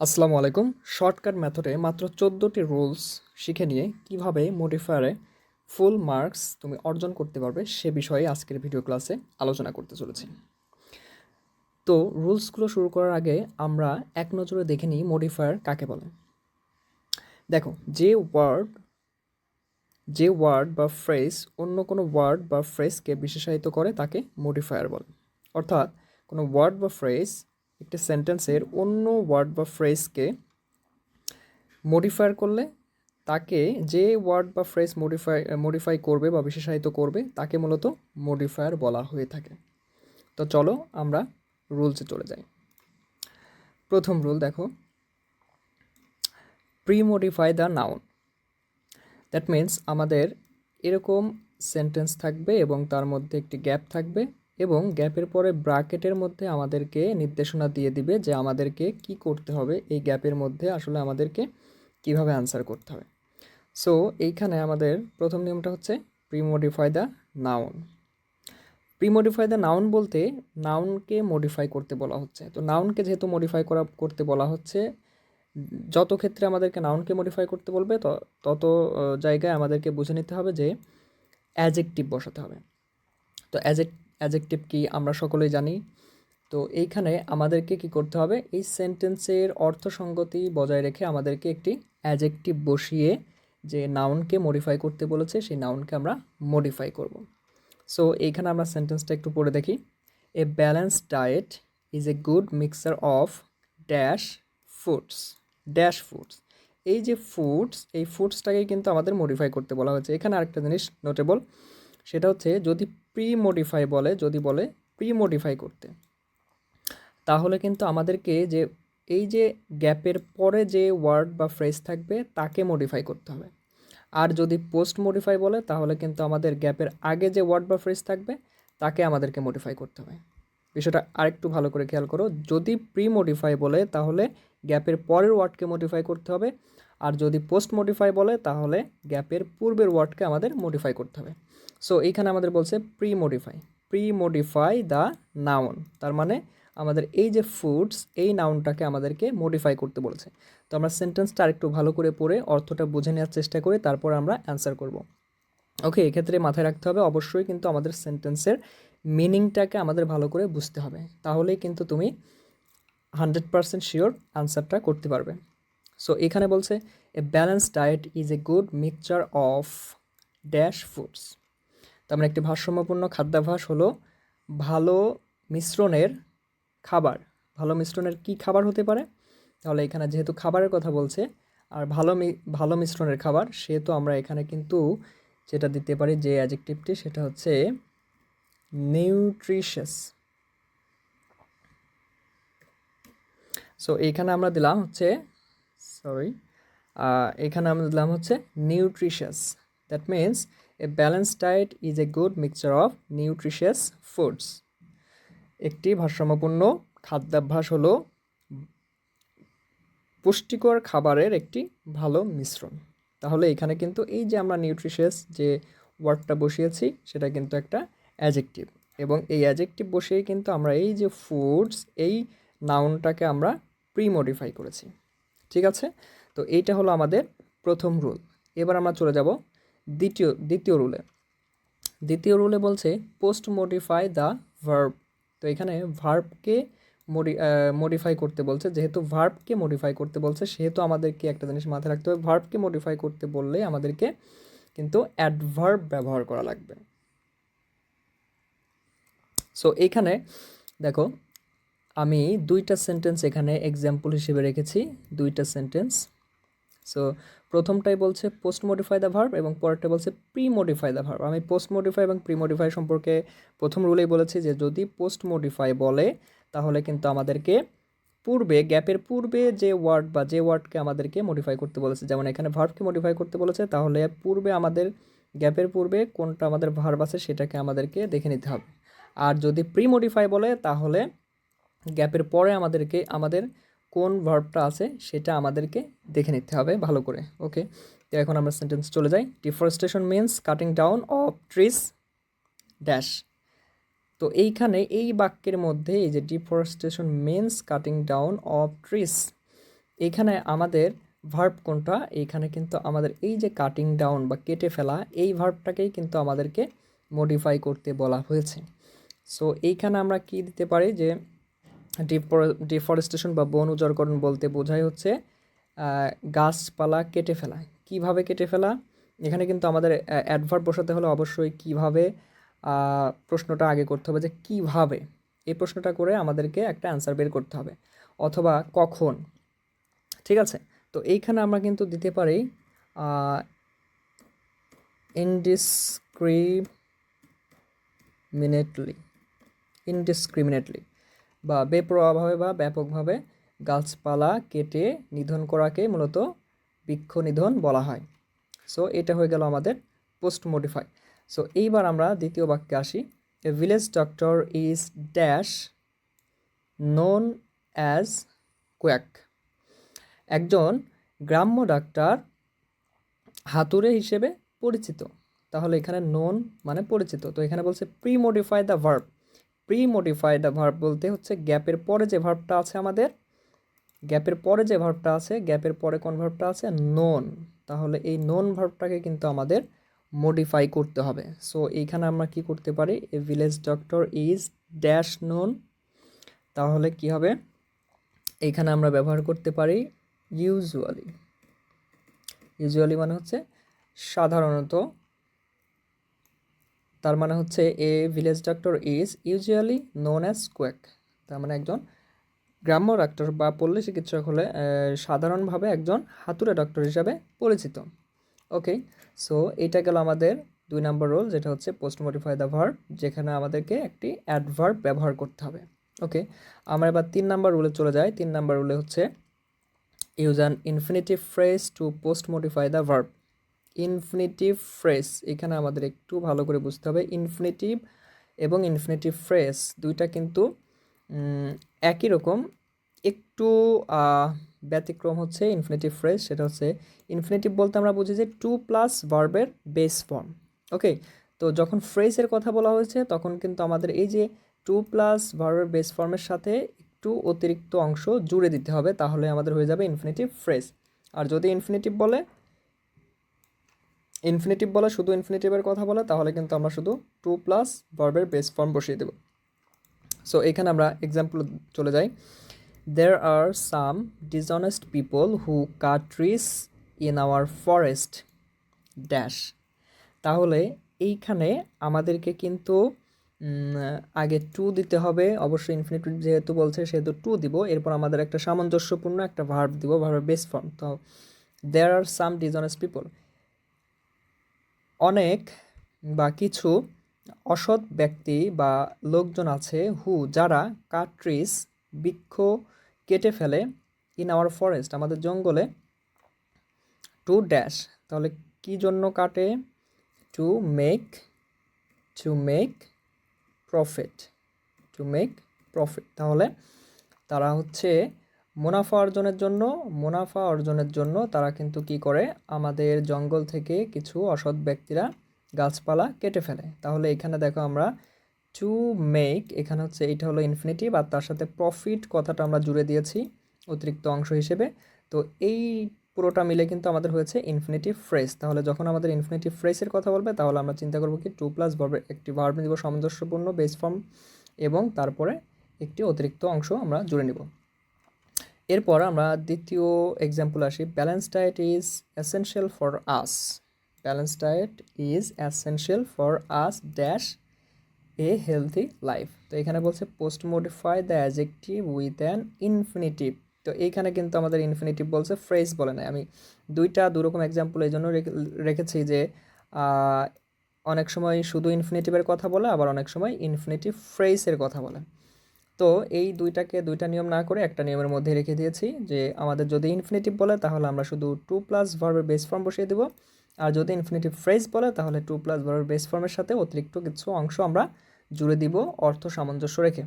আসসালামু আলাইকুম। শর্টকাট মেথডে মাত্র চোদ্দোটি রুলস শিখে নিয়ে কীভাবে মডিফায়ারে ফুল মার্কস তুমি অর্জন করতে পারবে সে বিষয়ে আজকের ভিডিও ক্লাসে আলোচনা করতে চলেছি। তো রুলসগুলো শুরু করার আগে আমরা এক নজরে দেখে নিই মডিফায়ার কাকে বলে। দেখো, যে ওয়ার্ড যে ওয়ার্ড বা ফ্রেজ অন্য কোনো ওয়ার্ড বা ফ্রেজকে বিশেষায়িত করে তাকে মডিফায়ার বলে। অর্থাৎ কোনো ওয়ার্ড বা ফ্রেজ একটি সেন্টেন্সের অন্য ওয়ার্ড বা ফ্রেজকে মডিফায়ার করলে তাকে যে ওয়ার্ড বা ফ্রেজ মডিফাই মডিফাই করবে বা বিশেষায়িত করবে, তাকে মূলত মডিফায়ার বলা হয়ে থাকে। তো চলো আমরা রুলসে চলে যাই। প্রথম রুল দেখো। Pre modify the noun that means আমাদের এরকম সেন্টেন্স থাকবে এবং তার মধ্যে একটি গ্যাপ থাকবে। এবং গ্যাপের পরে ব্রাকেটের মধ্যে আমাদেরকে নির্দেশনা দিয়ে দিবে যে আমাদেরকে কি করতে হবে এই গ্যাপের মধ্যে আসলে আমাদেরকে কীভাবে আনসার করতে হবে। সো এইখানে আমাদের প্রথম নিয়মটা হচ্ছে premodify the noun premodify the noun বলতে নাউনকে মডিফাই করতে বলা হচ্ছে। তো নাউনকে যেহেতু মডিফাই করা, করতে বলা হচ্ছে, যত ক্ষেত্রে আমাদেরকে নাউনকে মডিফাই করতে বলবে তত জায়গায় আমাদেরকে বুঝে নিতে হবে যে অ্যাজেকটিভ বসাতে হবে। তো অ্যাজেক অ্যাজেকটিভ কি আমরা সকলেই জানি। তো এইখানে আমাদেরকে কি করতে হবে? এই সেন্টেন্সের অর্থসঙ্গতি বজায় রেখে আমাদেরকে একটি অ্যাজেকটিভ বসিয়ে যে নাউনকে মডিফাই করতে বলেছে, সেই নাউনকে আমরা মডিফাই করব। সো এইখানে আমরা সেন্টেন্সটা একটু পড়ে দেখি। A balance diet is a good mixer of dash foods dash foods এই যে ফুডস এই ফুডসটাকে কিন্তু আমাদের মডিফাই করতে বলা হয়েছে। এখানে আরেকটা জিনিস নোটেবল সেটা হচ্ছে যদি প্রি মডিফাই বলে, যদি বলে প্রি মডিফাই করতে। তাহলে কিন্তু আমাদেরকে যে এই যে গ্যাপের পরে যে ওয়ার্ড বা ফ্রেজ থাকবে, তাকে মডিফাই করতে হবে। আর যদি পোস্ট মডিফাই বলে, তাহলে কিন্তু আমাদের গ্যাপের আগে যে ওয়ার্ড বা ফ্রেজ থাকবে, তাকে আমাদেরকে মডিফাই করতে হবে। বিষয়টা আরেকটু ভালো করে খেয়াল করো। যদি প্রি মডিফাই বলে, তাহলে গ্যাপের পরের ওয়ার্ডকে মডিফাই করতে হবে। আর যদি পোস্ট মডিফাই বলে, তাহলে গ্যাপের পূর্বের ওয়ার্ডকে আমাদের মডিফাই করতে হবে। সো এইখানে আমাদের বলছে pre modify pre modify the noun তার মানে আমাদের এই যে ফুডস এই নাউনটাকে আমাদেরকে মডিফাই করতে বলেছে। তো আমরা সেন্টেন্সটা আরেকটু ভালো করে পড়ে অর্থটা বুঝে নেওয়ার চেষ্টা করি তারপর আমরা অ্যান্সার করব। ওকে এক্ষেত্রে মাথায় রাখতে হবে অবশ্যই কিন্তু আমাদের সেন্টেন্সের মিনিংটাকে আমাদের ভালো করে বুঝতে হবে। তাহলেই কিন্তু তুমি হান্ড্রেড পারসেন্ট শিওর আনসারটা করতে পারবে। সো এখানে বলছে a balance diet is a good mixture of dash foods তার মানে একটি ভারসাম্যপূর্ণ খাদ্যাভ্যাস হলো ভালো মিশ্রণের খাবার। ভালো মিশ্রণের কি খাবার হতে পারে? তাহলে এখানে যেহেতু খাবারের কথা বলছে, আর ভালো ভালো মিশ্রণের খাবার, সেহেতু আমরা এখানে কিন্তু যেটা দিতে পারি যে অ্যাজেক্টিভটি সেটা হচ্ছে নিউট্রিশাস সো এখানে আমরা দিলাম হচ্ছে সরি এখানে আমরা দিলাম হচ্ছে nutritious that means a balance diet is a good mixture of nutritious foods একটি ভারসাম্যপূর্ণ খাদ্যাভ্যাস হলো পুষ্টিকর খাবারের একটি ভালো মিশ্রণ। তাহলে এখানে কিন্তু এই যে আমরা নিউট্রিশিয়াস যে ওয়ার্ডটা বসিয়েছি, সেটা কিন্তু একটা অ্যাজেক্টিভ এবং এই অ্যাজেক্টিভ বসিয়েই কিন্তু আমরা এই যে ফুডস এই নাউনটাকে আমরা প্রি মডিফাই করেছি। ঠিক আছে? তো এইটা হলো আমাদের প্রথম রুল এবার আমরা চলে যাব দ্বিতীয় দ্বিতীয় রুলে দ্বিতীয় রুলে বলছে পোস্ট মডিফাই দ্য ভার্ব তো এখানে ভার্বকে মডি মডিফাই করতে বলছে। যেহেতু ভার্বকে মডিফাই করতে বলছে, সেহেতু আমাদেরকে একটা জিনিস মাথায় রাখতে হবে। ভার্বকে মডিফাই করতে বললে আমাদেরকে কিন্তু অ্যাডভার্ব ব্যবহার করা লাগবে। সো এখানে দেখো, আমি দুইটা সেন্টেন্স এখানে এক্সাম্পল হিসেবে রেখেছি। দুইটা সেন্টেন্স সো প্রথমটাই বলছে পোস্ট মডিফাই দ্য ভার্ব এবং পরেরটা বলছে প্রি মডিফাই দ্য ভার্ব আমি পোস্ট মডিফাই এবং প্রি মডিফাই সম্পর্কে প্রথম রুলেই বলেছি যে যদি পোস্ট মডিফাই বলে, তাহলে কিন্তু আমাদেরকে পূর্বে, গ্যাপের পূর্বে যে ওয়ার্ড বা যে ওয়ার্ডকে আমাদেরকে মডিফাই করতে বলেছে, যেমন এখানে ভার্বকে মডিফাই করতে বলেছে, তাহলে পূর্বে আমাদের গ্যাপের পূর্বে কোনটা আমাদের ভার্ব আছে সেটাকে আমাদেরকে দেখে নিতে হবে। আর যদি প্রি মডিফাই বলে, তাহলে গ্যাপের পরে আমাদেরকে, আমাদের কোন ভার্বটা আছে সেটা আমাদেরকে দেখে নিতে হবে ভালো করে ওকে তো এখন আমরা সেন্টেন্স চলে যাই। Deforestation means cutting down of trees dash তো এইখানে এই বাক্যের মধ্যে এই যে deforestation means cutting down of trees এইখানে আমাদের ভার্ব কোনটা? এইখানে কিন্তু আমাদের এই যে কাটিং ডাউন বা কেটে ফেলা এই ভার্বটাকেই কিন্তু আমাদেরকে মডিফাই করতে বলা হয়েছে। সো এইখানে আমরা কি দিতে পারি যে ডিফরেস্টেশন বা বন উজাড়করণ বলতে বোঝায় হচ্ছে গাছপালা কেটে ফেলা। কীভাবে কেটে ফেলা? এখানে কিন্তু আমাদের অ্যাডভার্ব বসাতে হলে অবশ্যই কীভাবে প্রশ্নটা আগে করতে হবে যে কীভাবে। এই প্রশ্নটা করে আমাদেরকে একটা অ্যান্সার বের করতে হবে। অথবা কখন। ঠিক আছে? তো এইখানে আমরা কিন্তু দিতে পারি ইনডিসক্রিমিনেটলি ইনডিসক্রিমিনেটলি বা বেপরোয়াভাবে বা ব্যাপকভাবে গাছপালা কেটে নিধন করাকে মূলত বৃক্ষ নিধন বলা হয়। সো এটা হয়ে গেল আমাদের পোস্ট মডিফাই সো এইবার আমরা দ্বিতীয় বাক্যে আসি। A village doctor is dash known as quack একজন গ্রাম্য ডাক্তার হাতুড়ে হিসেবে পরিচিত। তাহলে এখানে নোন মানে পরিচিত। তো এখানে বলছে pre modify the verb pre modify the verb বলতে হচ্ছে গ্যাপের পরে যে ভার্বটা আছে আমাদের, গ্যাপের পরে যে ভার্বটা আছে, গ্যাপের পরে কোন ভার্বটা আছে? নোন তাহলে এই নোন ভার্বটাকে কিন্তু আমাদের মডিফাই করতে হবে। সো এইখানে আমরা কি করতে পারি? A village doctor is dash known তাহলে কি হবে? এইখানে আমরা ব্যবহার করতে পারি ইউজুয়ালি ইউজুয়ালি মানে হচ্ছে সাধারণত তার মানে হচ্ছে a village doctor is usually known as quack তার মানে একজন গ্রাম্য ডাক্তার বা পল্লী চিকিৎসক হলে সাধারণভাবে একজন হাতুড়ে ডক্টর হিসাবে পরিচিত। ওকে, সো এটা গেল আমাদের দুই নম্বর রোল, যেটা হচ্ছে পোস্ট মডিফাই দ্য ভার্ব যেখানে আমাদেরকে একটি অ্যাডভার্ব ব্যবহার করতে হবে। ওকে, আমরা এবার তিন নাম্বার রুলে চলে যাই। তিন নাম্বার রুলে হচ্ছে use an infinitive phrase to post modify the verb infinitive phrase এখানে আমাদের একটু ভালো করে বুঝতে হবে ইনফিনিটিভ এবং ইনফিনিটিভ ফ্রেজ দুইটা কিন্তু একই রকম। একটু ব্যতিক্রম হচ্ছে ইনফিনিটিভ ফ্রেজ সেটা হচ্ছে ইনফিনিটিভ বলতে আমরা বুঝি যে টু প্লাস ভার্বের বেস ফর্ম ওকে তো যখন ফ্রেজের কথা বলা হয়েছে, তখন কিন্তু আমাদের এই যে টু প্লাস ভার্বের বেস ফর্মের সাথে একটু অতিরিক্ত অংশ জুড়ে দিতে হবে, তাহলে আমাদের হয়ে যাবে ইনফিনিটিভ ফ্রেজ আর যদি ইনফিনিটিভ বলে ইনফিনিটিভ বলে, শুধু ইনফিনিটিভের কথা বলে, তাহলে কিন্তু আমরা শুধু টু প্লাস ভার্বের বেস ফর্ম বসিয়ে দেব। সো এখানে আমরা এক্সাম্পল চলে যাই। There are some dishonest people who cut trees in our forest dash তাহলে এইখানে আমাদেরকে কিন্তু আগে টু দিতে হবে। অবশ্যই ইনফিনিটিভ যেহেতু বলছে, সেহেতু টু দিব। এরপর আমাদের একটা সামঞ্জস্যপূর্ণ একটা ভার্ব দিব ভার্বের বেস ফর্ম তো দেয়ার আর সাম ডিসঅনেস্ট পিপল অনেক বা কিছু অসৎ ব্যক্তি বা লোকজন আছে হু যারা কাট্রিস বৃক্ষ কেটে ফেলে ইন আওয়ার ফরেস্ট আমাদের জঙ্গলে। টু ড্যাশ তাহলে কি জন্য কাটে? To make to make profit to make profit তাহলে তারা হচ্ছে মুনাফা অর্জনের জন্য, মুনাফা অর্জনের জন্য তারা কিন্তু কি করে? আমাদের জঙ্গল থেকে কিছু অসৎ ব্যক্তিরা গাছপালা কেটে ফেলে। তাহলে এখানে দেখো আমরা টু মেক এখানে হচ্ছে এটা হলো ইনফিনিটিভ আর তার সাথে প্রফিট কথাটা আমরা জুড়ে দিয়েছি অতিরিক্ত অংশ হিসেবে। তো এই পুরোটা মিলে কিন্তু আমাদের হয়েছে ইনফিনিটিভ ফ্রেজ তাহলে যখন আমাদের ইনফিনিটিভ ফ্রেজের কথা বলবে, তাহলে আমরা চিন্তা করব কি? টু প্লাস ভার্বের একটি ভার্ব নিব সামঞ্জস্যপূর্ণ বেস ফর্ম এবং তারপরে একটি অতিরিক্ত অংশ আমরা জুড়ে নিব। এরপর আমরা দ্বিতীয় এক্সাম্পল আসি। Balance diet is essential for us balance diet is essential for us dash a healthy life তো এখানে বলছে post modify the adjective with an infinitive তো এইখানে কিন্তু আমাদের ইনফিনিটিভ বলছে ফ্রেজ বলে না আমি দুইটা দুরকম এক্সাম্পল এই জন্য রেখে- রেখেছি যে অনেক সময় শুধু ইনফিনিটিভের কথা বলে, আবার অনেক সময় ইনফিনিটিভ ফ্রেজের কথা বলে। তো এই দুইটাকে দুইটা নিয়ম না করে একটা নিয়মের মধ্যে রেখে দিয়েছি যে আমাদের যদি ইনফিনিটিভ বলে, তাহলে আমরা শুধু টু প্লাস ভার্বের বেস ফর্ম বসিয়ে দেবো। আর যদি ইনফিনিটিভ ফ্রেজ বলে, তাহলে টু প্লাস ভার্বের বেস ফর্মের সাথে অতিরিক্ত কিছু অংশ আমরা জুড়ে দিব অর্থ সামঞ্জস্য রেখে।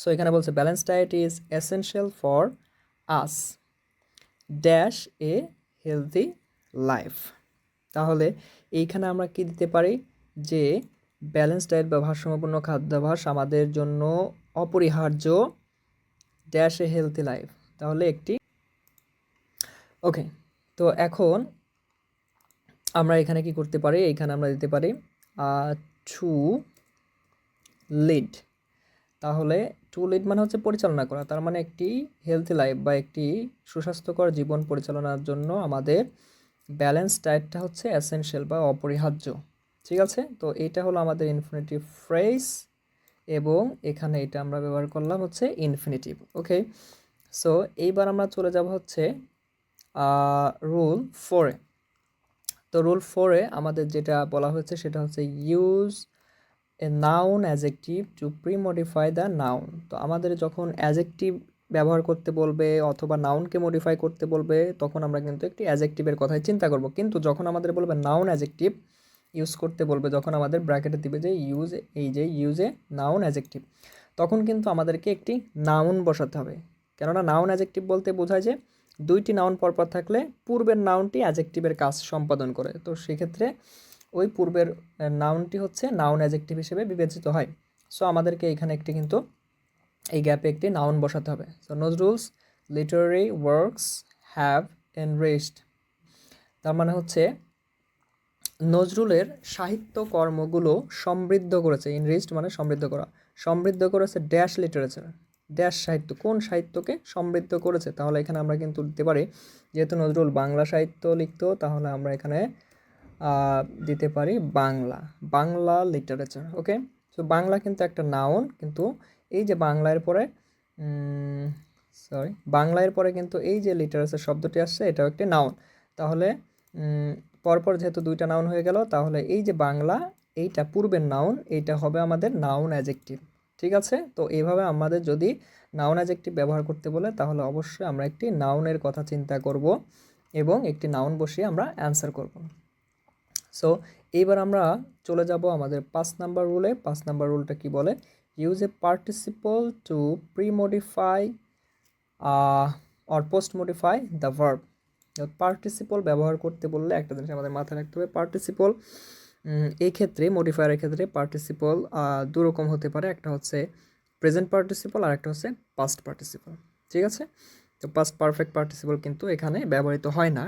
সো এখানে বলছে balance diet is essential for us dash a healthy life তাহলে এইখানে আমরা কি দিতে পারি? যে ব্যালেন্স ডায়েট বা ভারসাম্যপূর্ণ খাদ্যাভ্যাস আমাদের জন্য অপরিহার্য ড্যাশ এ হেলদি লাইফ তাহলে একটি ওকে তো এখন আমরা এখানে কি করতে পারি? এখানে আমরা দিতে পারি টু লিড তাহলে টু লিড মানে হচ্ছে পরিচালনা করা। তার মানে একটি হেলথি লাইফ বা একটি সুস্বাস্থ্যকর জীবন পরিচালনার জন্য আমাদের ব্যালেন্স ডায়েটটা হচ্ছে অ্যাসেনশিয়াল বা অপরিহার্য। ঠিক আছে? তো এটা হলো আমাদের ইনফিনিটিভ ফ্রেজ এবং এখানে এটা আমরা ব্যবহার করলাম হচ্ছে ইনফিনিটিভ ওকে সো এইবার আমরা চলে যাব হচ্ছে রুল ফোরে তো রুল ফোরে আমাদের যেটা বলা হয়েছে সেটা হচ্ছে use a noun adjective to pre modify the noun তো আমাদের যখন অ্যাজেক্টিভ ব্যবহার করতে বলবে অথবা নাউনকে মডিফাই করতে বলবে, তখন আমরা কিন্তু একটি অ্যাজেক্টিভের কথাই চিন্তা করব। কিন্তু যখন আমাদের বলবে নাউন অ্যাজেক্টিভ ইউজ করতে বলবে, যখন আমাদের ব্র্যাকেটে দিবে যে ইউজ এই যে ইউজ এ নাউন অ্যাজেক্টিভ তখন কিন্তু আমাদেরকে একটি নাউন বসাতে হবে। কেননা নাউন অ্যাজেক্টিভ বলতে বোঝায় যে দুইটি নাউন পরপর থাকলে পূর্বের নাউনটি অ্যাজেক্টিভের কাজ সম্পাদন করে। তো সেক্ষেত্রে ওই পূর্বের নাউনটি হচ্ছে নাউন অ্যাজেক্টিভ হিসেবে বিবেচিত হয়। সো আমাদেরকে এখানে একটি কিন্তু এই গ্যাপে একটি নাউন বসাতে হবে। So Nazrul's literary works have enriched তার মানে হচ্ছে নজরুলের সাহিত্য কর্মগুলো সমৃদ্ধ করেছে ইনরিচড মানে সমৃদ্ধ করা। সমৃদ্ধ করেছে ড্যাশ লিটারেচার ড্যাশ সাহিত্য, কোন সাহিত্যকে সমৃদ্ধ করেছে? তাহলে এখানে আমরা কিন্তু দিতে পারি, যেহেতু নজরুল বাংলা সাহিত্য লিখতো, তাহলে আমরা এখানে দিতে পারি Bangla. Bangla literature okay so Bangla কিন্তু একটা নাউন কিন্তু এই যে বাংলার পরে সরি বাংলার পরে কিন্তু এই যে লিটারেচার শব্দটি আসছে, এটাও একটি নাউন তাহলে পরপর যেহেতু দুইটা নাউন হয়ে গেল, তাহলে এই যে বাংলা, এইটা পূর্বের নাউন এইটা হবে আমাদের নাউন অ্যাজেক্টিভ ঠিক আছে? তো এইভাবে আমাদের যদি নাউন অ্যাজেক্টিভ ব্যবহার করতে বলে, তাহলে অবশ্যই আমরা একটি নাউনের কথা চিন্তা করব এবং একটি নাউন বসিয়ে আমরা অ্যান্সার করব। সো এইবার আমরা চলে যাব আমাদের পাঁচ নাম্বার রুলে পাঁচ নাম্বার রুলটা কি বলে? Use a participle to pre modify or post modify the verb participle ব্যবহার করতে বললে একটা জিনিস আমাদের মাথায় রাখতে হবে পার্টিসিপল এই ক্ষেত্রে মডিফায়ারের ক্ষেত্রে পার্টিসিপল দুরকম হতে পারে, একটা হচ্ছে প্রেজেন্ট পার্টিসিপল আর একটা হচ্ছে পাস্ট পার্টিসিপল ঠিক আছে? তো পাস্ট পারফেক্ট পার্টিসিপল কিন্তু এখানে ব্যবহৃত হয় না,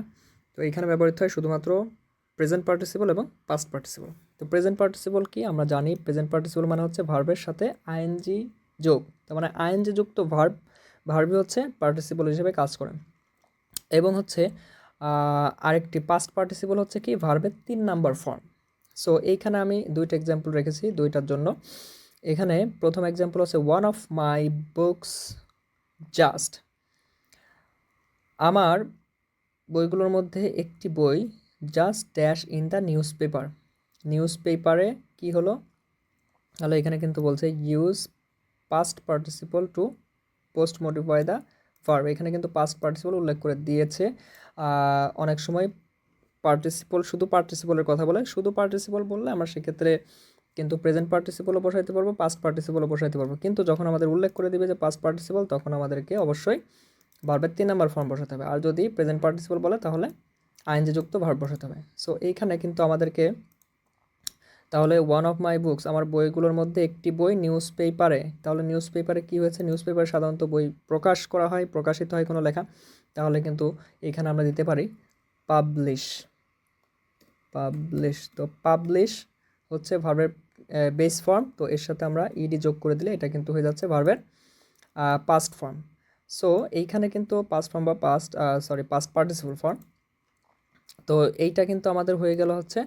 তো এখানে ব্যবহৃত হয় শুধুমাত্র প্রেজেন্ট পার্টিসিপল এবং পাস্ট পার্টিসিপল তো প্রেজেন্ট পার্টিসিপল কি? আমরা জানি প্রেজেন্ট পার্টিসিপল মানে হচ্ছে ভার্বের সাথে আইএনজি যোগ, তার মানে আইএনজি যুক্ত ভার্ব ভার্বই হচ্ছে পার্টিসিপল হিসেবে কাজ করে। এবং হচ্ছে আরেকটি পাস্ট পার্টিসিপল হচ্ছে কি? ভার্বের তিন নাম্বার ফর্ম সো এইখানে আমি দুইটা এক্সাম্পল রেখেছি, দুইটার জন্য। এখানে প্রথম এক্সাম্পল হচ্ছে one of my books just আমার বইগুলোর মধ্যে একটি বই just dash in the newspaper news পেপারে কী হলো? তাহলে এখানে কিন্তু বলছে use past participle to post modify the verb এখানে কিন্তু পাস্ট পার্টিসিপল উল্লেখ করে দিয়েছে। অনেক সময় পার্টিসিপল শুধু পার্টিসিপলের কথা বলে, শুধু পার্টিসিপল বললে আমরা সেক্ষেত্রে কিন্তু প্রেজেন্ট পার্টিসিপলও বসাইতে পারব পাস্ট পার্টিসিপলও বসাইতে পারব। কিন্তু যখন আমাদের উল্লেখ করে দিবে যে পাস্ট পার্টিসিপল তখন আমাদেরকে অবশ্যই ভার্বের তিন নাম্বার ফর্ম বসাতে হবে। আর যদি প্রেজেন্ট পার্টিসিপল বলে, তাহলে আইনজি যুক্ত ভার্ব বসাতে হবে। সো এইখানে কিন্তু আমাদেরকে তাহলে ওয়ান অফ মাই বুকস আমার বইগুলোর মধ্যে একটি বই নিউজ পেপারে তাহলে নিউজ পেপারে কী হয়েছে? নিউজ পেপারে সাধারণত বই প্রকাশ করা হয়, প্রকাশিত হয় কোনো লেখা। তাহলে কিন্তু এখানে আমরা দিতে পারি পাবলিশ পাবলিশ তো পাবলিশ হচ্ছে ভার্বের বেস ফর্ম তো এর সাথে আমরা ইডি যোগ করে দিলে এটা কিন্তু হয়ে যাচ্ছে ভার্বের পাস্ট ফর্ম সো এইখানে কিন্তু পাস্ট ফর্ম বা past sorry past participle form তো এইটা কিন্তু আমাদের হয়ে গেল হচ্ছে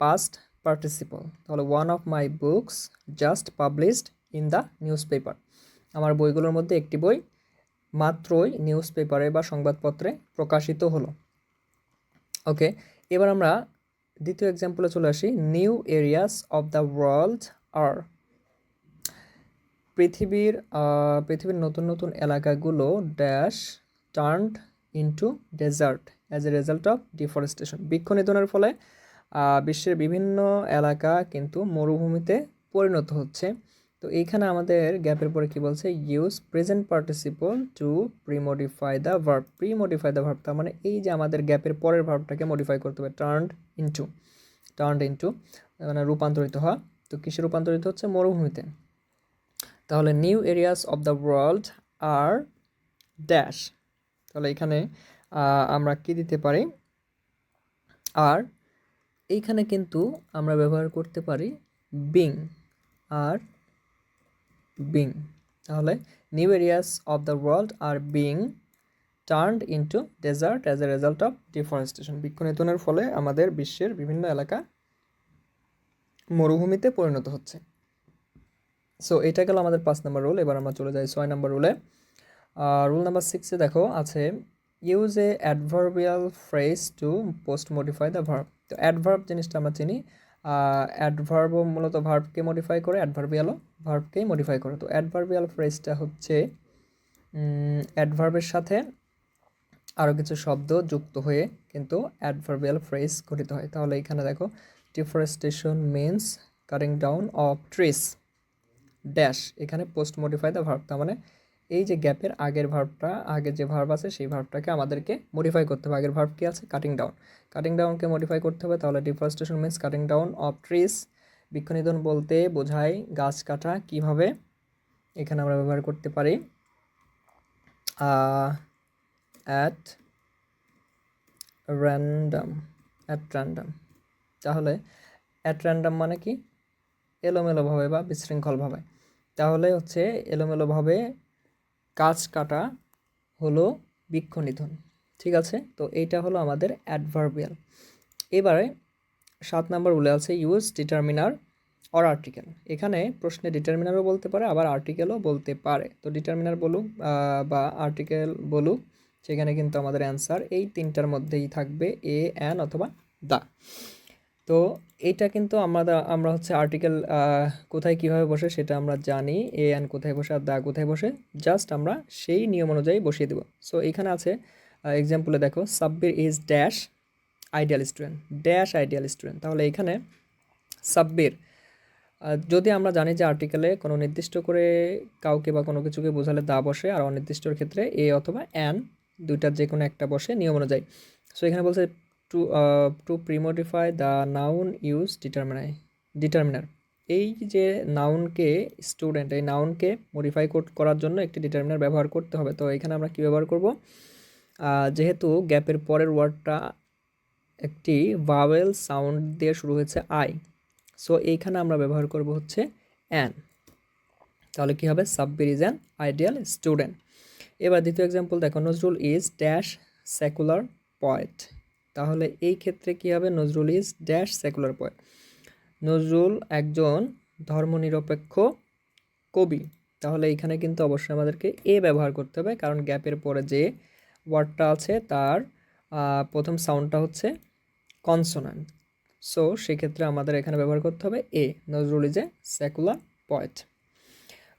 পাস্ট পার্টিসিপল তাহলে one of my books just published in the newspaper আমার বইগুলোর মধ্যে একটি বই মাত্রই নিউজ পেপারে বা সংবাদপত্রে প্রকাশিত হলো। ওকে এবার আমরা দ্বিতীয় এক্সাম্পলে চলে আসি। New areas of the world are পৃথিবীর পৃথিবীর নতুন নতুন এলাকাগুলো dash turned into desert as a result of deforestation বৃক্ষ নিধনের ফলে বিশ্বের বিভিন্ন এলাকা কিন্তু মরুভূমিতে পরিণত হচ্ছে। তো এইখানে আমাদের গ্যাপের পরে কি বলছে? Use present participle to premodify the verb premodify the verb তার মানে এই যে আমাদের গ্যাপের পরের ভার্বটাকে মডিফাই করতে হবে টার্নড ইনটু টার্নড ইনটু মানে রূপান্তরিত হওয়া। তো কিসে রূপান্তরিত হচ্ছে? মরুভূমিতে। তাহলে new areas of the world are dash তাহলে এখানে আমরা কি দিতে পারি? আর এইখানে কিন্তু আমরা ব্যবহার করতে পারি বিং আর বিং তাহলে new areas of the world are being turned into desert as a result of deforestation বৃক্ষনিধনের ফলে আমাদের বিশ্বের বিভিন্ন এলাকা মরুভূমিতে পরিণত হচ্ছে। সো এটা গেল আমাদের পাঁচ নম্বর রুল এবার আমরা চলে যাই ছয় নম্বর রুলে রুল নাম্বার সিক্সে দেখো, আছে use a adverbial phrase to post modify the verb তো অ্যাডভার্ব জিনিসটা আমরা চিনি অ্যাডভার্বও মূলত ভার্বকে মডিফাই করে অ্যাডভার্বিয়ালও ভার্বকেই মডিফাই করে। তো অ্যাডভার্বিয়াল ফ্রেজটা হচ্ছে অ্যাডভার্বের সাথে আরও কিছু শব্দ যুক্ত হয়ে কিন্তু অ্যাডভার্বিয়াল ফ্রেজ গঠিত হয়। তাহলে এখানে দেখো deforestation means cutting down of trees dash এখানে পোস্ট মডিফাই দ্য ভার্ব তার মানে এই যে গ্যাপের আগের ভার্বটা আগের যে ভার্ব আছে, সেই ভার্বটাকে আমাদেরকে মডিফাই করতে হবে। আগের ভার্ব কি আছে? কাটিং ডাউন কাটিং ডাউনকে মডিফাই করতে হবে, তাহলে deforestation means cutting down of trees বৃক্ষনিধন বলতে বোঝায় গাছ কাটা, কীভাবে? এখানে আমরা ব্যবহার করতে পারি অ্যাট র্যান্ডাম অ্যাট র্যান্ডাম তাহলে অ্যাট র্যান্ডাম মানে কি? এলোমেলোভাবে বা বিশৃঙ্খলভাবে। তাহলে হচ্ছে এলোমেলোভাবে গাছ কাটা হলো বৃক্ষ নিধন ঠিক আছে? তো এইটা হলো আমাদের অ্যাডভার্বিয়াল এবারে সাত নাম্বার বলে আছে ইউজ ডিটারমিনার অর আর্টিকেল এখানে প্রশ্নে ডিটারমিনারও বলতে পারে, আবার আর্টিকেলও বলতে পারে। তো ডিটারমিনার বলুক বা আর্টিকেল বলুক, সেখানে কিন্তু আমাদের অ্যান্সার এই তিনটার মধ্যেই থাকবে এ অ্যান অথবা দা। তো এইটা কিন্তু আমরা আমরা হচ্ছে আর্টিকেল কোথায় কীভাবে বসে সেটা আমরা জানি এ অ্যান কোথায় বসে আর দা কোথায় বসে জাস্ট আমরা সেই নিয়ম অনুযায়ী বসিয়ে দেবো। সো এখানে আছে এক্সাম্পলে দেখো Sabbir is dash ideal student dash ideal student তাহলে এখানে সাব্বির যদি আমরা জানি যে আর্টিকেলে কোনো নির্দিষ্ট করে কাউকে বা কোনো কিছুকে বোঝালে দা বসে আর অনির্দিষ্টর ক্ষেত্রে এ অথবা অ্যান দুইটার যে কোনো একটা বসে নিয়ম অনুযায়ী। সো এখানে বলছে to to premodify the noun use determine determiner এই যে নাউনকে স্টুডেন্ট এই নাউনকে মডিফাই করার জন্য একটি ডিটারমিনার ব্যবহার করতে হবে। তো এখানে আমরা কী ব্যবহার করব? যেহেতু গ্যাপের পরের ওয়ার্ডটা একটি ভাওয়েল সাউন্ড দিয়ে শুরু হয়েছে আই সো এইখানে আমরা ব্যবহার করব হচ্ছে অ্যান তাহলে কী হবে? Sabbir is an ideal student এবার দ্বিতীয় এক্সাম্পল দেখো, Nazrul is dash secular poet তাহলে এই ক্ষেত্রে কী হবে? Nazrul is dash secular poet Nazrul একজন ধর্মনিরপেক্ষ কবি। তাহলে এইখানে কিন্তু অবশ্যই আমাদেরকে এ ব্যবহার করতে হবে, কারণ গ্যাপের পরে যে ওয়ার্ডটা আছে তার প্রথম সাউন্ডটা হচ্ছে কনসোনান্ট। সো সেক্ষেত্রে আমাদের এখানে ব্যবহার করতে হবে a, Nazrul is a secular poet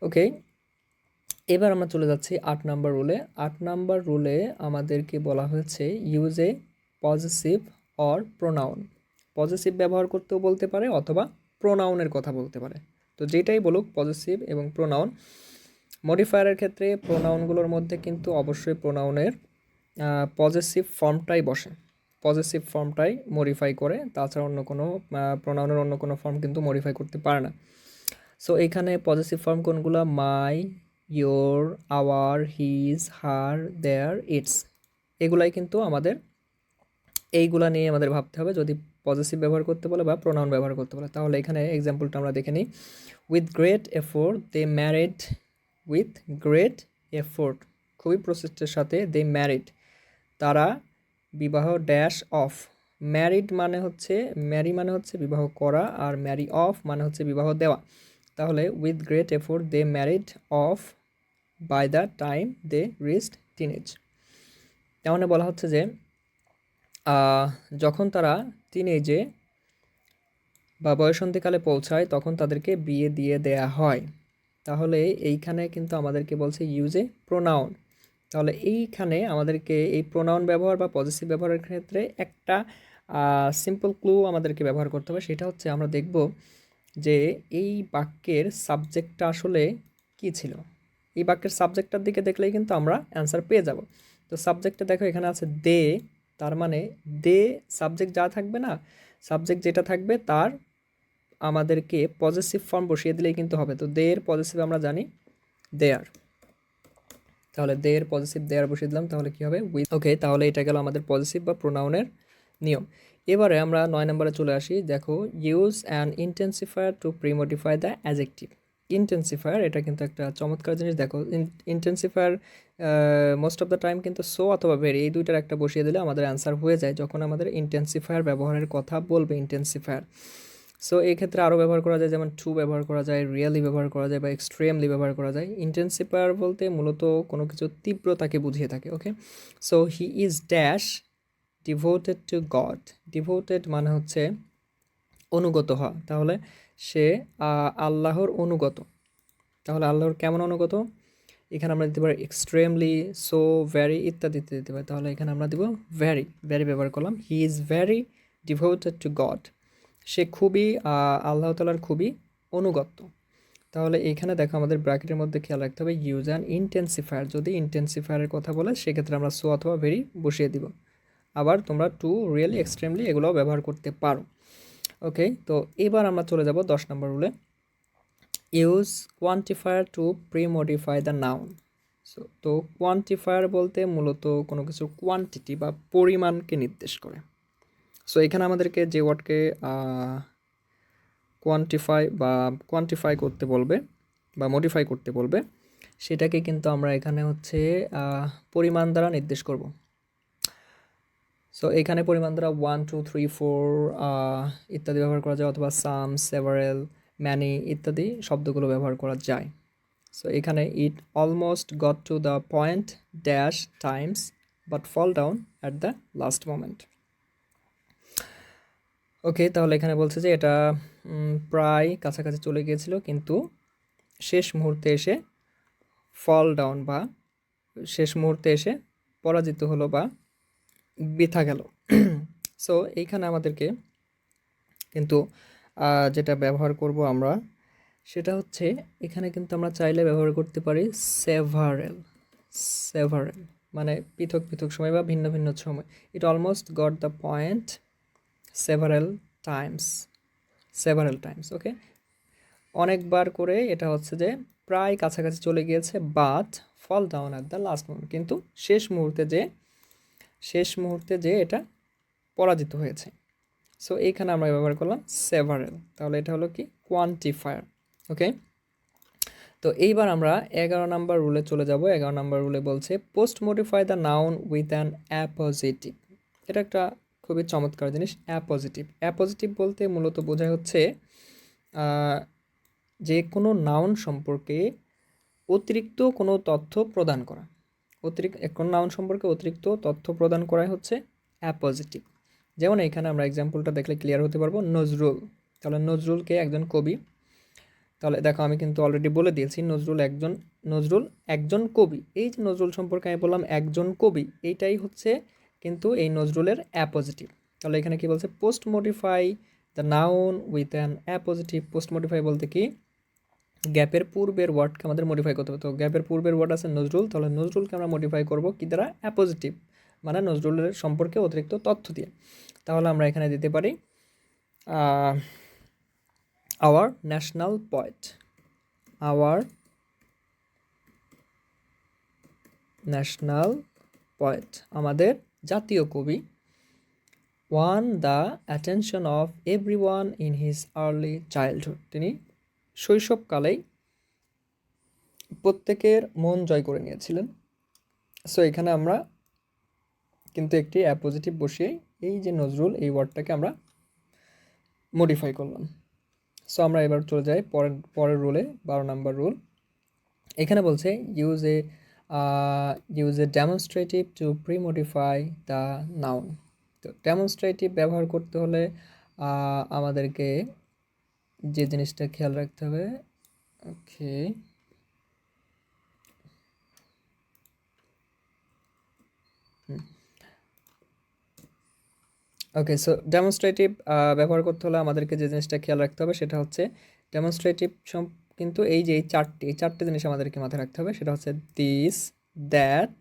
okay, এবার আমরা চলে যাচ্ছি আট নাম্বার রুলে। আট নাম্বার রুলে আমাদেরকে বলা হয়েছে, use a positive or pronoun positive ব্যবহার করতেও বলতে পারে অথবা প্রোনাউনের কথা বলতে পারে। তো যেটাই বলুক পজিটিভ এবং প্রোনাউন মডিফায়ারের ক্ষেত্রে প্রোনাউনগুলোর মধ্যে কিন্তু অবশ্যই প্রোনাউনের পজিটিভ ফর্মটাই বসে। পজিটিভ ফর্মটাই মডিফাই করে, তাছাড়া অন্য কোনো প্রোনাউনের অন্য কোনো ফর্ম কিন্তু মডিফাই করতে পারে না। সো এখানে পজিটিভ ফর্ম কোনগুলো? My your our his her their its এগুলাই কিন্তু আমাদের এইগুলা নিয়ে আমাদের ভাবতে হবে। যদি পজিটিভ ব্যবহার করতে বলে বা প্রোনাউন ব্যবহার করতে বলে। তাহলে এখানে এক্সাম্পলটা আমরা দেখে নিই। With great effort they married with great effort খুবই প্রচেষ্টার সাথে দে ম্যারিড তারা বিবাহ ড্যাশ অফ ম্যারিড মানে হচ্ছে ম্যারি মানে হচ্ছে বিবাহ করা আর ম্যারি অফ মানে হচ্ছে বিবাহ দেওয়া। তাহলে with great effort they married of by the time they reached teenage তার মানে বলা হচ্ছে যে যখন তারা টিনেজে বা বয়সন্ধিকালে পৌঁছায়, তখন তাদেরকে বিয়ে দিয়ে দেয়া হয়। তাহলে এইখানে কিন্তু আমাদেরকে বলছে ইউজে প্রোনাউন তাহলে এইখানে আমাদেরকে এই প্রোনাউন ব্যবহার বা পজিটিভ ব্যবহারের ক্ষেত্রে একটা সিম্পল ক্লু আমাদেরকে ব্যবহার করতে হবে। সেটা হচ্ছে আমরা দেখব যে এই বাক্যের সাবজেক্টটা আসলে কি ছিল? এই বাক্যের সাবজেক্টটার দিকে দেখলেই কিন্তু আমরা অ্যান্সার পেয়ে যাব। তো সাবজেক্টটা দেখো এখানে আছে দে তার মানে দে সাবজেক্ট যা থাকবে না, সাবজেক্ট যেটা থাকবে তার আমাদেরকে পজিটিভ ফর্ম বসিয়ে দিলেই কিন্তু হবে। তো দে এর পজিটিভ আমরা জানি, দেয়ার। তাহলে দে এর পজিটিভ দেয়ার বসিয়ে দিলাম, তাহলে কী হবে? উইথ ওকে, তাহলে এটা গেল আমাদের পজিটিভ বা প্রোনাউনের নিয়ম। এবারে আমরা নয় নম্বরে চলে আসি, দেখো use and intensifier to premodify the adjective intensifier এটা কিন্তু একটা চমৎকার জিনিস। দেখো intensifier most of the time কিন্তু সো অথবা ভেরি এই দুইটার একটা বসিয়ে দিলে আমাদের অ্যান্সার হয়ে যায় যখন আমাদের ইন্টেন্সিফায়ার ব্যবহারের কথা বলবে ইন্টেন্সিফায়ার সো এই ক্ষেত্রে আরও ব্যবহার করা যায়, যেমন টু ব্যবহার করা যায় রিয়েলি ব্যবহার করা যায় বা এক্সট্রিমলি ব্যবহার করা যায়। ইন্টেন্সিফায়ার বলতে মূলত কোনো কিছু তীব্রতাকে বুঝিয়ে থাকে okay so he is dash devoted to God devoted মানে হচ্ছে অনুগত হওয়া। তাহলে সে আল্লাহর অনুগত। তাহলে আল্লাহর কেমন অনুগত? এখানে আমরা দিতে পারি এক্সট্রিমলি সো ভ্যারি ইত্যাদি দিতে পারি। তাহলে এখানে আমরা দিব ভ্যারি ভ্যারি ব্যবহার করলাম। He is very devoted to God সে খুবই আল্লাহ তালার খুবই অনুগত। তাহলে এখানে দেখো আমাদের ব্র্যাকেটের মধ্যে খেয়াল রাখতে হবে ইউজ অ্যান্ড ইন্টেন্সিফায়ার যদি ইন্টেন্সিফায়ারের কথা বলে, সেক্ষেত্রে আমরা সো অথবা ভেরি বসিয়ে দিব। আবার তোমরা টু রিয়েলি এক্সট্রিমলি এগুলোও ব্যবহার করতে পারো। ওকে, তো এবার আমরা চলে যাব দশ নম্বর রুলে use quantifier to premodify the noun so তো কোয়ান্টিফায়ার বলতে মূলত কোনো কিছুর কোয়ান্টিটি বা পরিমাণকে নির্দেশ করে। সো এখানে আমাদেরকে যে ওয়ার্ডকে কোয়ান্টিফাই বা কোয়ান্টিফাই করতে বলবে বা মডিফাই করতে বলবে, সেটাকে কিন্তু আমরা এখানে হচ্ছে পরিমাণ দ্বারা নির্দেশ করব। সো এখানে পরিমাণ দ্বারা ওয়ান টু থ্রি ফোর ইত্যাদি ব্যবহার করা যায় অথবা সাম সেভারেল ম্যানি ইত্যাদি শব্দগুলো ব্যবহার করা যায়। সো এখানে it almost got to the point dash times but fall down at the last moment okay তাহলে এখানে বলছে যে এটা প্রায় কাছাকাছি চলে গিয়েছিল, কিন্তু শেষ মুহূর্তে এসে ফল ডাউন বা শেষ মুহূর্তে এসে পরাজিত হলো বা বৃথা গেল। সো এইখানে আমাদেরকে কিন্তু যেটা ব্যবহার করব আমরা, সেটা হচ্ছে এখানে কিন্তু আমরা চাইলে ব্যবহার করতে পারি সেভারেল সেভারেল মানে পৃথক পৃথক সময় বা ভিন্ন ভিন্ন সময়। It almost got the point several times several times okay অনেকবার করে এটা হচ্ছে যে প্রায় কাছাকাছি চলে গিয়েছে but fall down at the last moment কিন্তু শেষ মুহূর্তে যে মুহূর্তে যে এটা পরাজিত হয়েছে। সো এইখানে আমরা ব্যবহার করলাম সেভারেল তাহলে এটা হলো কি? কোয়ান্টিফায়ার ওকে তো এইবার আমরা এগারো নাম্বার রুলে চলে যাব। এগারো নাম্বার রুলে বলছে post modify the noun with an appositive এটা একটা খুবই চমৎকার জিনিস অ্যাপোজিটিভ অ্যাপোজিটিভ বলতে মূলত বোঝায় হচ্ছে যে কোনো নাউন সম্পর্কে অতিরিক্ত কোনো তথ্য প্রদান করা। অতিরিক্ত কোনো নাউন সম্পর্কে অতিরিক্ত তথ্য প্রদান করাই হচ্ছে অ্যাপোজিটিভ যেমন এখানে আমরা এক্সাম্পলটা দেখলে ক্লিয়ার হতে পারব, নজরুল। তাহলে নজরুলকে একজন কবি। তাহলে দেখো আমি কিন্তু অলরেডি বলে দিয়েছি, নজরুল একজন নজরুল একজন কবি। এই যে নজরুল সম্পর্কে আমি বললাম একজন কবি, এইটাই হচ্ছে কিন্তু এই নজরুলের অ্যাপোজিটিভ তাহলে এখানে কি বলছে? Post modify the noun with an appositive post modify বলতে কি? গ্যাপের পূর্বের ওয়ার্ডকে আমাদের মডিফাই করতে হবে। তো গ্যাপের পূর্বের ওয়ার্ড আছে নজরুল, তাহলে নজরুলকে আমরা মডিফাই করব কি দ্বারা? অ্যাপোজিটিভ মানে নজরুলের সম্পর্কে অতিরিক্ত তথ্য দিয়ে। তাহলে আমরা এখানে দিতে পারি our national poet our national poet আমাদের জাতীয় কবি won the attention of everyone in his early childhood তিনি শৈশবকালেই প্রত্যেকের মন জয় করে নিয়েছিলেন। সো এখানে আমরা কিন্তু একটি অ্যাপোজিটিভ বসিয়ে এই যে নজরুল, এই ওয়ার্ডটাকে আমরা মডিফাই করলাম। সো আমরা এবার চলে যাই পরের পরের রুলে বারো নাম্বার রুল এখানে বলছে use a use a demonstrative to premodify the noun তো ডেমনস্ট্রেটিভ ব্যবহার করতে হলে আমাদেরকে যে জিনিসটা খেয়াল রাখতে হবে। ওকে। ওকে, সো ডেমনস্ট্রেটিভ ব্যবহার করতে হলে আমাদেরকে যে জিনিসটা খেয়াল রাখতে হবে সেটা হচ্ছে ডেমনস্ট্রেটিভ কিন্তু এই যে এই চারটি, এই চারটে জিনিস আমাদেরকে মাথায় রাখতে হবে, সেটা হচ্ছে দিস দ্যাট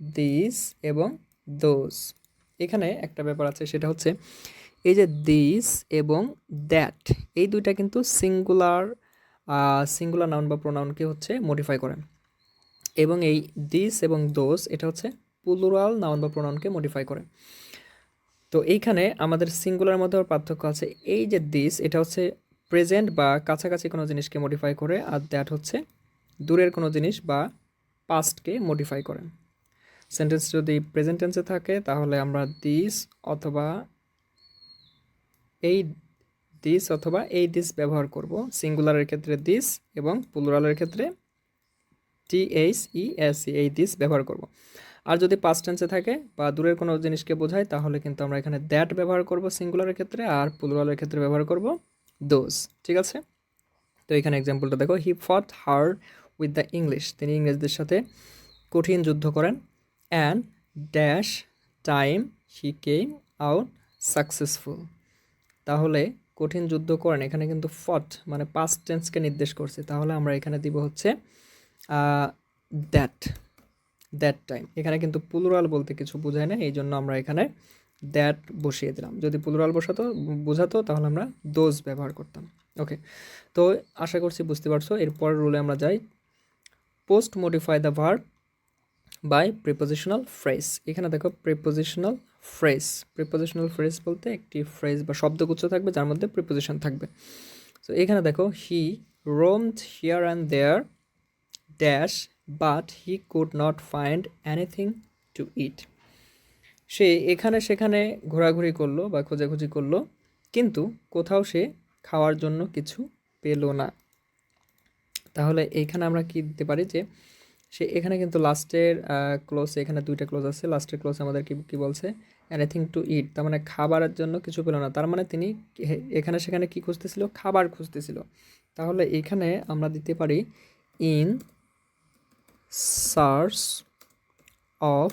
দিস এবং দোজ এখানে একটা ব্যাপার আছে, সেটা হচ্ছে এই যে দিস এবং দ্যাট এই দুইটা কিন্তু সিঙ্গুলার সিঙ্গুলার নাউন বা প্রোনাউনকে হচ্ছে মডিফাই করেন। এবং এই দিস এবং দোস এটা হচ্ছে প্লুরাল নাউন বা প্রোনাউনকে মডিফাই করে। তো এইখানে আমাদের সিঙ্গুলার মধ্যে পার্থক্য আছে, এই যে দিস এটা হচ্ছে প্রেজেন্ট বা কাছাকাছি কোনো জিনিসকে মডিফাই করে, আর দ্যাট হচ্ছে দূরের কোনো জিনিস বা পাস্টকে মডিফাই করে। সেন্টেন্স যদি প্রেজেন্ট টেন্সে থাকে, তাহলে আমরা দিস অথবা এই দিস অথবা এই দিস ব্যবহার করব। সিঙ্গুলারের ক্ষেত্রে দিস এবং প্লুরালের ক্ষেত্রে T H E S E এই দিস ব্যবহার করব। আর যদি পাস্ট টেন্সে থাকে বা দূরের কোনো জিনিসকে বোঝায়, তাহলে কিন্তু আমরা এখানে দ্যাট ব্যবহার করব সিঙ্গুলারের ক্ষেত্রে আর প্লুরালের ক্ষেত্রে ব্যবহার করব দোজ ঠিক আছে? তো এখানে এক্সাম্পলটা দেখো হি ফট হার্ড উইথ দ্য ইংলিশ তিনি ইংরেজদের সাথে কঠিন যুদ্ধ করেন and dash time he came out successful তাহলে কঠিন যুদ্ধ করেন, এখানে কিন্তু ফট মানে পাস্ট টেন্সকে নির্দেশ করছে। তাহলে আমরা এখানে দিব হচ্ছে দ্যাট দ্যাট টাইম এখানে কিন্তু প্লুরাল বলতে কিছু বোঝায় না এই জন্য আমরা এখানে দ্যাট বসিয়ে দিলাম। যদি প্লুরাল বসাতো, বোঝাতো, তাহলে আমরা দোজ ব্যবহার করতাম। ওকে তো আশা করছি বুঝতে পারছ। এরপর রুলে আমরা যাই। Post modify the verb by prepositional phrase এখানে দেখো প্রিপোজিশনাল ফ্রেজ প্রিপোজিশনাল ফ্রেজ বলতে একটি ফ্রেজ বা শব্দগুচ্ছ থাকবে, যার মধ্যে প্রিপোজিশন থাকবে। তো এখানে দেখো he roamed here and there dash but he could not find anything to eat সে এখানে সেখানে ঘোরাঘুরি করল বা খোঁজাখুঁজি করল, কিন্তু কোথাও সে খাওয়ার জন্য কিছু পেল না। তাহলে এইখানে আমরা কি দিতে পারি যে সে এখানে কিন্তু লাস্টের ক্লোজ এখানে দুইটা ক্লোজ আছে। লাস্টের ক্লোজ আমাদের কি, কী বলছে? এনিথিং টু ইট তার মানে খাবারের জন্য কিছু পেল না। তার মানে তিনি এখানে সেখানে কি খুঁজতেছিল? খাবার খুঁজতেছিল। তাহলে এখানে আমরা দিতে পারি ইন সার্চ অফ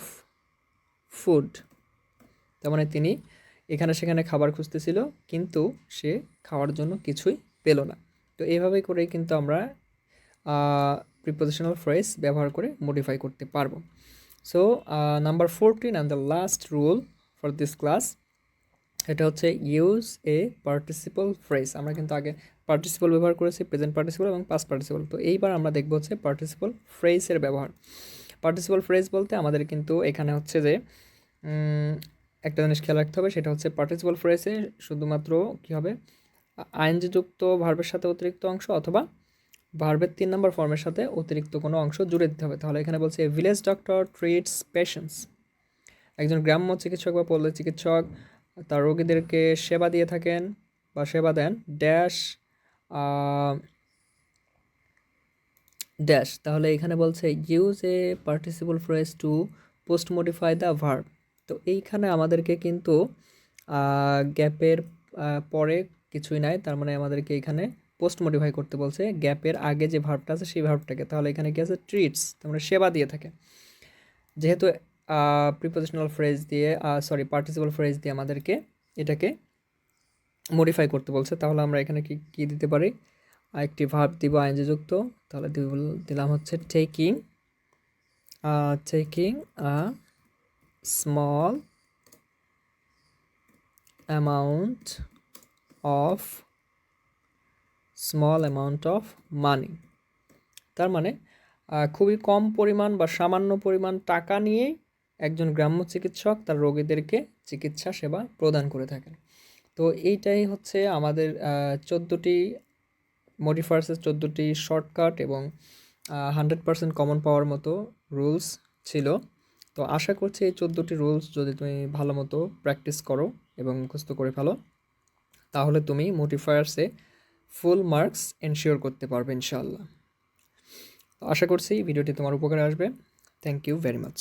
ফুড তার মানে তিনি এখানে সেখানে খাবার খুঁজতেছিল, কিন্তু সে খাওয়ার জন্য কিছুই পেল না। তো এইভাবে করেই কিন্তু আমরা প্রিপোজিশনাল ফ্রেজ ব্যবহার করে মডিফাই করতে পারব। So number fourteen and the last rule for this class এটা হচ্ছে ইউজ এ পার্টিসিপল ফ্রেজ আমরা কিন্তু আগে পার্টিসিপল ব্যবহার করেছি প্রেজেন্ট পার্টিসিপল এবং পাস্ট পার্টিসিপল তো এইবার আমরা দেখব হচ্ছে পার্টিসিপল ফ্রেজের ব্যবহার। পার্টিসিপল ফ্রেজ বলতে আমাদের কিন্তু এখানে হচ্ছে যে একটা জিনিস খেয়াল রাখতে হবে, সেটা হচ্ছে পার্টিসিপল ফ্রেজে শুধুমাত্র কী হবে আইনযুক্ত ভার্বের সাথে অতিরিক্ত অংশ অথবা ভার্বের তিন নম্বর ফর্মের সাথে অতিরিক্ত কোনো অংশ জুড়ে দিতে হবে। তাহলে এখানে বলছে ভিলেজ ডক্টর ট্রিটস পেশেন্টস একজন গ্রাম্য চিকিৎসক বা পল্লী চিকিৎসক, তার রোগীদেরকে সেবা দিয়ে থাকেন বা সেবা দেন ড্যাশ ড্যাশ তাহলে এখানে বলছে use a participle phrase to post modify the verb তো এইখানে আমাদেরকে কিন্তু গ্যাপের পরে কিছুই নাই। তার মানে আমাদেরকে এখানে পোস্ট মডিফাই করতে বলছে গ্যাপের আগে যে ভার্বটা আছে সেই ভার্বটাকে তাহলে এখানে কি আছে? ট্রিটস আমরা সেবা দিয়ে থাকে। যেহেতু প্রিপোজিশনাল ফ্রেজ দিয়ে সরি পার্টিসিপাল ফ্রেজ দিয়ে আমাদেরকে এটাকে মডিফাই করতে বলছে, তাহলে আমরা এখানে কি, কী দিতে পারি? একটি ভার্ব দিব আইনজি যুক্ত তাহলে দিলাম হচ্ছে taking taking small amount of small amount of money তার মানে খুবই কম পরিমাণ বা সামান্য পরিমাণ টাকা নিয়েই একজন গ্রাম্য চিকিৎসক তার রোগীদেরকে চিকিৎসা সেবা প্রদান করে থাকেন। তো এইটাই হচ্ছে আমাদের চোদ্দোটি মডিফার্সের চোদ্দোটি শর্টকাট এবং হান্ড্রেড পারসেন্ট কমন পাওয়ার মতো রুলস ছিল। তো আশা করছি এই চোদ্দোটি রুলস যদি তুমি ভালো মতো প্র্যাকটিস করো এবং মুখস্থ করে ফেলো, তাহলে তুমি মোটিফায়ার্সে ফুল মার্কস এনশিওর করতে পারবে ইনশাল্লাহ আশা করছি ভিডিওটি তোমার উপকারে আসবে। Thank you very much